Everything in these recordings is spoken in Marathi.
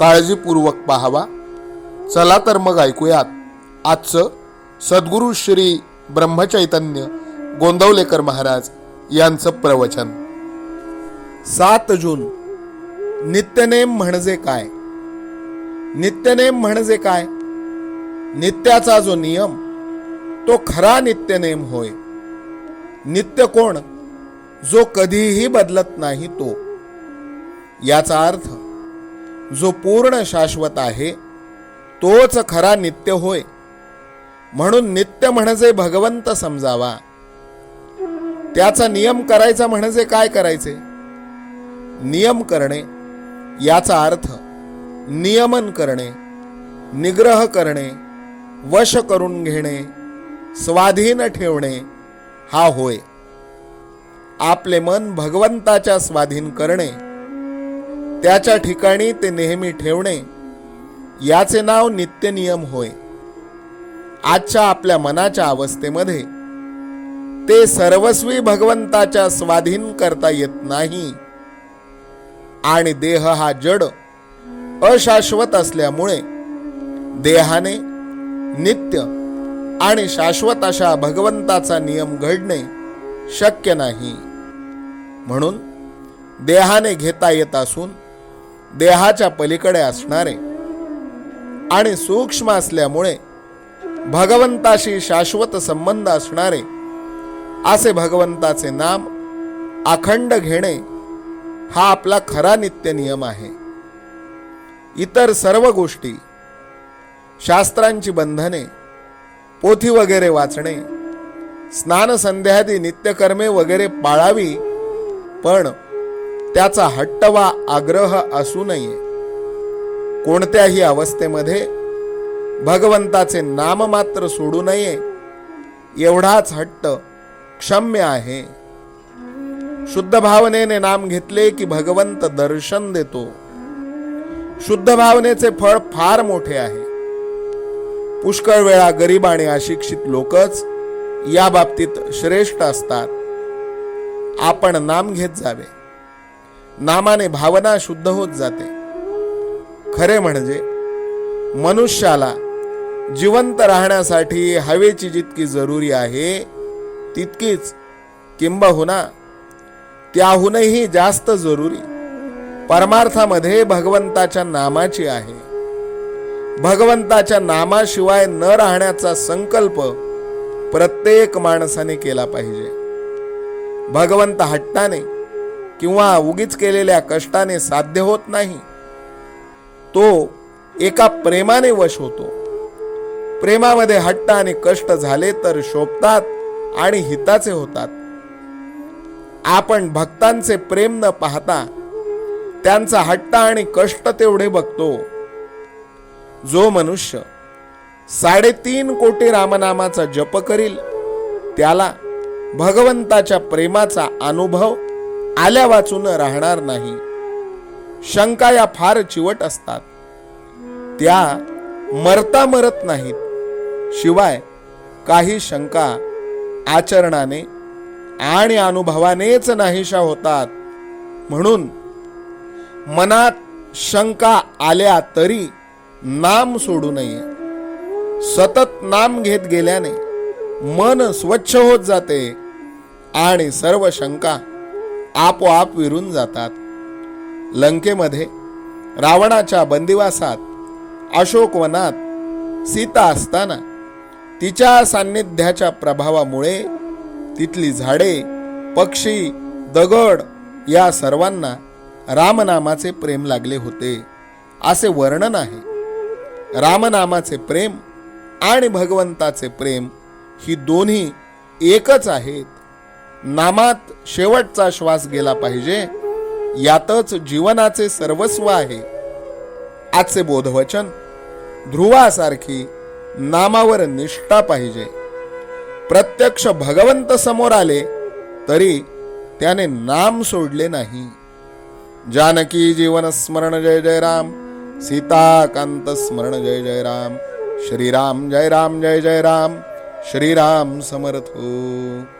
काळजीपूर्वक पाहावा. चला तर मग ऐकूयात. आजचं सद्गुरू श्री ब्रह्मचैतन्य गोंदवलेकर महाराज यांचं प्रवचन. सात जून. नित्यनेम म्हणजे काय? नित्यनेम म्हणजे काय? नित्याचा जो नियम तो खरा नित्यनेम होय. नित्य कोण? जो कधीही बदलत नाही तो. याचा अर्थ जो पूर्ण शाश्वत आहे तोच खरा नित्य होय. म्हणून नित्य म्हणजे भगवंत समजावा. त्याचा नियम करायचा म्हणजे काय करायचे? नियम करणे याचा अर्थ नियमन करणे निग्रह करणे वश करून घेणे स्वाधीन ठेवणे हा होय. आपले मन भगवंताच्या स्वाधीन करणे त्याच्या ठिकाणी ते नेहमी ठेवणे याचे नाव नित्य नियम होय. आजच्या आपल्या मनाच्या अवस्थेमध्ये ते सर्वस्वी भगवंताच्या स्वाधीन करता येत नाही. आणि देह हा जड अशाश्वत असल्यामुळे देहाने नित्य आणि शाश्वत अशा भगवंताचा नियम घडणे शक्य नाही. म्हणून देहाने घेता येत असून देहाच्या पलीकडे असणारे. आणि सूक्ष्म असल्यामुळे भगवंताशी शाश्वत संबंध असणारे असे भगवंताचे नाम अखंड घेणे हा आपला खरा नित्य नियम आहे. इतर सर्व गोष्टी शास्त्रांची बंधने पोथी वगैरे वाचणे स्नान संध्यादी नित्यकर्मे वगैरे पाळावी पण त्याचा हट्ट वा आग्रह असू नये. कोणत्याही अवस्थेमध्ये भगवंताचे नाम मात्र सोडू नये. एवढाच हट्ट क्षम्य आहे. शुद्ध भावनेने नाम घेतले की भगवंत दर्शन देतो. शुद्ध भावनेचे फळ फार मोठे आहे. पुष्कळ वेळा गरीब आणि अशिक्षित लोकच या बाबतीत श्रेष्ठ असतात. आपण नाम घेत जावे. नामाने भावना शुद्ध होत जाते. खरे म्हणजे मनुष्याला जिवंत राहण्यासाठी हवेची जितकी जरुरी आहे तितकीच किंबहुना त्याहूनही जास्त जरुरी परमार्थामध्ये भगवंताच्या नामाची आहे. भगवंताच्या नामाशिवाय न राहण्याचा संकल्प प्रत्येक माणसाने केला पाहिजे. भगवंत हट्टाने किंवा उगीच केलेल्या कष्टाने साध्य होत नाही. तो एका प्रेमाने वश होतो. प्रेमामध्ये हट्ट आणि कष्ट झाले तर शोभतात आणि हिताचे होतात. आपण भक्तांचे प्रेम न पाहता त्यांचा हट्ट आणि कष्ट तेवढे बघतो. जो मनुष्य साडेतीन कोटी रामनामाचा जप करील त्याला भगवंताच्या प्रेमाचा अनुभव आल्या वाचून राहणार नाही. शंका या फार चिवट असतात. त्या मरता मरत नाहीत. शिवाय काही शंका आचरणाने आणि अनुभवानेच नाहीशा होतात. म्हणून मनात शंका आल्या तरी नाम सोडू नये. सतत नाम घेत गेल्याने मन स्वच्छ होत जाते आणि सर्व शंका आपोआप विरून जातात. लंकेमध्ये रावणाच्या बंदिवासात अशोकवनात सीता असताना तिच्या सान्निध्याच्या प्रभावामुळे तिथली झाडे पक्षी दगड या सर्वांना रामनामाचे प्रेम लागले होते असे वर्णन आहे. रामनामाचे प्रेम आणि भगवंताचे प्रेम ही दोन्ही एकच आहेत. नामात शेवटचा श्वास गेला पाहिजे. यातच जीवनाचे सर्वस्व आहे. आजचे बोधवचन ध्रुवासारखी नामावर निष्ठा पाहिजे. प्रत्यक्ष भगवंत समोर आले तरी त्याने नाम सोडले नाही. जानकी जीवन स्मरण जय जय राम सीताकांत स्मरण जय जय राम श्रीराम जय राम जय जय राम श्रीराम समर्थ हो.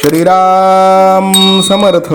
श्रीराम समर्थ।